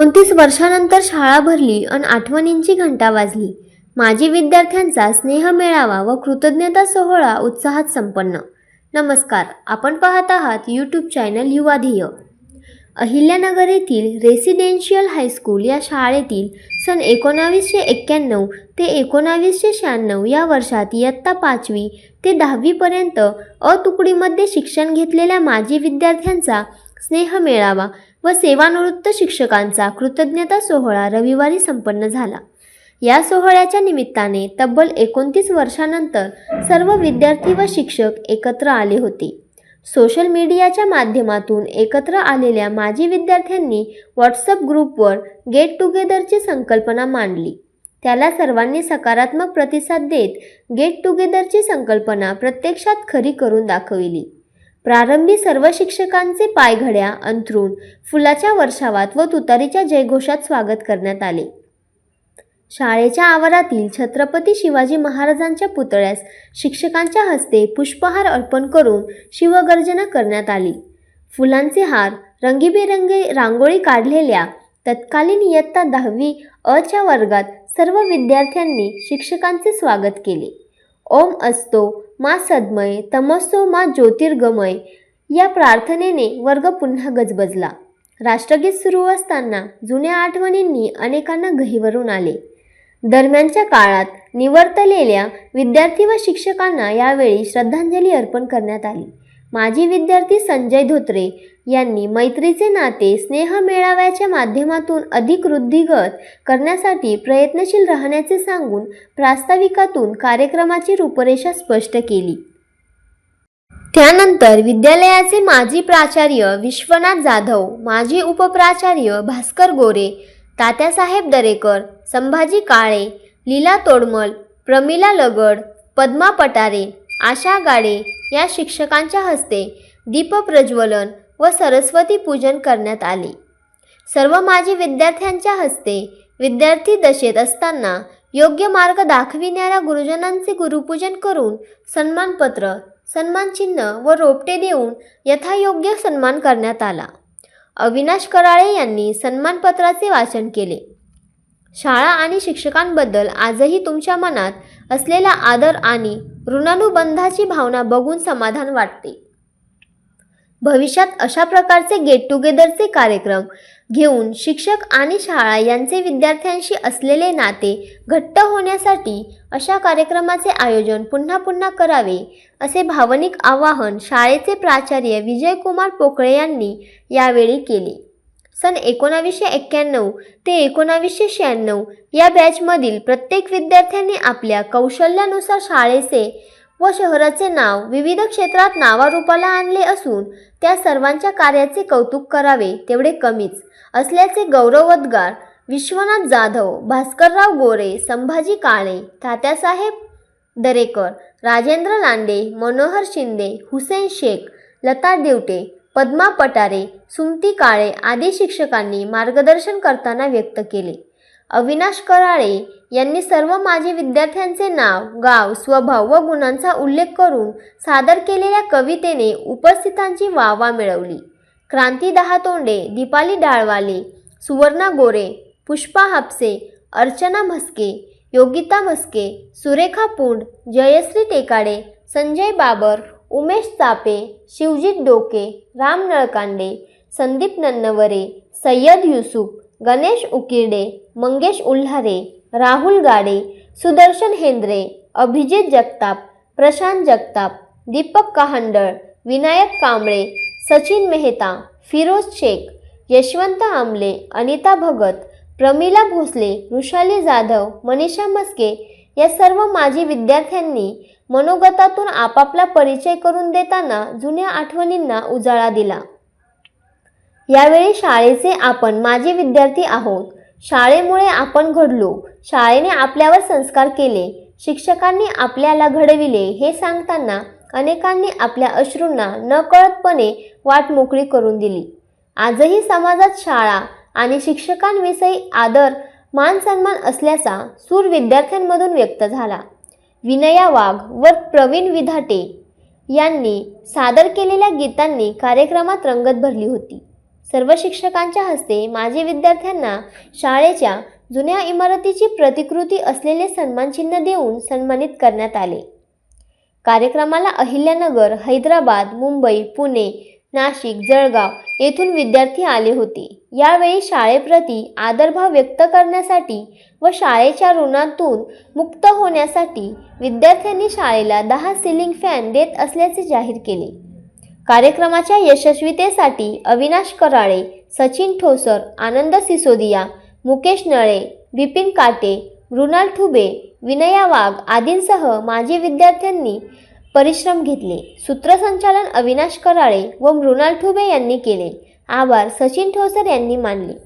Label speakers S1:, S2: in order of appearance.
S1: कोणतीस वर्षानंतर शाळा भरली आणि आठवणींची घंटा वाजली. माजी विद्यार्थ्यांचा स्नेह मेळावा व कृतज्ञता सोहळा उत्साहात संपन्न. नमस्कार आपण पाहत आहात यूट्यूब चॅनल युवा ध्येय अहिल्यानगर येथील रेसिडेन्शियल हायस्कूल या शाळेतील सन एकोणावीसशे एक्क्याण्णव ते एकोणावीसशे शहाण्णव या वर्षात इयत्ता पाचवी ते दहावीपर्यंत अ तुकडीमध्ये शिक्षण घेतलेल्या माजी विद्यार्थ्यांचा स्नेह मेळावा व सेवानिवृत्त शिक्षकांचा कृतज्ञता सोहळा रविवारी संपन्न झाला. या सोहळ्याच्या निमित्ताने तब्बल एकोणतीस वर्षानंतर सर्व विद्यार्थी व शिक्षक एकत्र आले होते. सोशल मीडियाच्या माध्यमातून एकत्र आलेल्या माजी विद्यार्थ्यांनी व्हॉट्सअप ग्रुपवर गेट टुगेदरची संकल्पना मांडली. त्याला सर्वांनी सकारात्मक प्रतिसाद देत गेट टुगेदरची संकल्पना प्रत्यक्षात खरी करून दाखविली. प्रारंभी सर्व शिक्षकांचे पायघड्या अंथरून फुलाच्या वर्षावात व तुतारीच्या जयघोषात स्वागत करण्यात आले. शाळेच्या आवारातील छत्रपती शिवाजी महाराजांच्या पुतळ्यास शिक्षकांच्या हस्ते पुष्पहार अर्पण करून शिवगर्जना करण्यात आली. फुलांचे हार रंगीबेरंगी रांगोळी काढलेल्या तत्कालीन इयत्ता दहावी अच्या वर्गात सर्व विद्यार्थ्यांनी शिक्षकांचे स्वागत केले. ओम असतो मा सद्मय तमसो मा ज्योतिर्गमय. या प्रार्थनेने वर्ग पुन्हा गजबजला. राष्ट्रगीत सुरू असताना जुन्या आठवणींनी अनेकांना गहिवरून आले. दरम्यानच्या काळात निवर्तलेल्या विद्यार्थी व शिक्षकांना यावेळी श्रद्धांजली अर्पण करण्यात आली. माजी विद्यार्थी संजय धोत्रे यांनी मैत्रीचे नाते स्नेह मेळाव्याच्या माध्यमातून अधिक वृद्धिगत करण्यासाठी प्रयत्नशील राहण्याचे सांगून प्रास्ताविकातून कार्यक्रमाची रूपरेषा स्पष्ट केली. त्यानंतर विद्यालयाचे माजी प्राचार्य विश्वनाथ जाधव माजी उपप्राचार्य भास्कर गोरे तात्यासाहेब दरेकर संभाजी काळे लीला तोडमल प्रमिला लगड पद्मा पटारे आशा गाडे या शिक्षकांच्या हस्ते दीपप्रज्वलन व सरस्वती पूजन करण्यात आले. सर्व माजी विद्यार्थ्यांच्या हस्ते विद्यार्थी दशेत असताना योग्य मार्ग दाखविणाऱ्या गुरुजनांचे गुरुपूजन करून सन्मानपत्र सन्मानचिन्ह व रोपटे देऊन यथायोग्य सन्मान करण्यात आला. अविनाश कराळे यांनी सन्मानपत्राचे वाचन केले. शाळा आणि शिक्षकांबद्दल आजही तुमच्या मनात असलेला आदर आणि ऋणानुबंधाची भावना बघून समाधान वाटते. भविष्यात अशा प्रकारचे गेट टुगेदरचे कार्यक्रम घेऊन शिक्षक आणि शाळा यांचे विद्यार्थ्यांशी असलेले नाते घट्ट होण्यासाठी अशा कार्यक्रमाचे आयोजन पुन्हा पुन्हा करावे असे भावनिक आवाहन शाळेचे प्राचार्य विजयकुमार पोकळे यांनी यावेळी केले. सन एकोणावीसशे एक्क्याण्णव ते एकोणावीसशे शहाण्णव या बॅचमधील प्रत्येक विद्यार्थ्यांनी आपल्या कौशल्यानुसार शाळेचे व शहराचे नाव विविध क्षेत्रात नावारूपाला आणले असून त्या सर्वांच्या कार्याचे कौतुक करावे तेवढे कमीच. असल्याचे गौरवोद्गार विश्वनाथ जाधव भास्करराव गोरे संभाजी काळे तात्यासाहेब दरेकर राजेंद्र लांडे मनोहर शिंदे हुसेन शेख लता देवटे पद्मा पटारे सुमती काळे आदी शिक्षकांनी मार्गदर्शन करताना व्यक्त केले. अविनाश कराळे यांनी सर्व माजी विद्यार्थ्यांचे नाव गाव स्वभाव व गुणांचा उल्लेख करून सादर केलेल्या कवितेने उपस्थितांची वाहवा मिळवली. क्रांती दहातोंडे दीपाली डाळवाले सुवर्णा गोरे पुष्पा हापसे अर्चना म्हस्के योगिता म्हस्के सुरेखा पुंड जयश्री टेकाडे संजय बाबर उमेश चापे शिवजित डोके राम नळकांडे संदीप नन्नवरे सय्यद युसुफ गणेश उकिरडे मंगेश उल्हारे राहुल गाडे सुदर्शन हेंद्रे अभिजित जगताप प्रशांत जगताप दीपक कहांडळ विनायक कांबळे सचिन मेहता फिरोज शेख यशवंत आमले अनिता भगत प्रमिला भोसले वृषाली जाधव मनीषा मस्के या सर्व माजी विद्यार्थ्यांनी मनोगतातून आपापला परिचय करून देताना जुन्या आठवणींना उजाळा दिला. यावेळी शाळेचे आपण माजी विद्यार्थी आहोत. शाळेमुळे आपण घडलो. शाळेने आपल्यावर संस्कार केले. शिक्षकांनी आपल्याला घडविले हे सांगताना अनेकांनी आपल्या अश्रूंना नकळतपणे वाट मोकळी करून दिली. आजही समाजात शाळा आणि शिक्षकांविषयी आदर मान सन्मान असल्याचा सूर विद्यार्थ्यांमधून व्यक्त झाला. विनया वाघ व प्रवीण विधाटे यांनी सादर केलेल्या गीतांनी कार्यक्रमात रंगत भरली होती. सर्व शिक्षकांच्या हस्ते माजी विद्यार्थ्यांना शाळेच्या जुन्या इमारतीची प्रतिकृती असलेले सन्मानचिन्ह देऊन सन्मानित करण्यात आले. कार्यक्रमाला अहिल्यानगर हैदराबाद मुंबई पुणे नाशिक जळगाव येथून विद्यार्थी आले होते. यावेळी शाळेप्रती आदरभाव व्यक्त करण्यासाठी व शाळेच्या ऋणातून मुक्त होण्यासाठी विद्यार्थ्यांनी शाळेला दहा सिलिंग फॅन देत असल्याचे जाहीर केले. कार्यक्रमाच्या यशस्वीतेसाठी अविनाश कराळे सचिन ठोसर आनंद सिसोदिया मुकेश नळे बिपिन काटे मृणाल ठुबे विनया वाघ आदींसह माजी विद्यार्थ्यांनी परिश्रम घेतले. सूत्रसंचालन अविनाश कराळे व मृणाल ठुबे यांनी केले. आभार सचिन ठोसर यांनी मानले.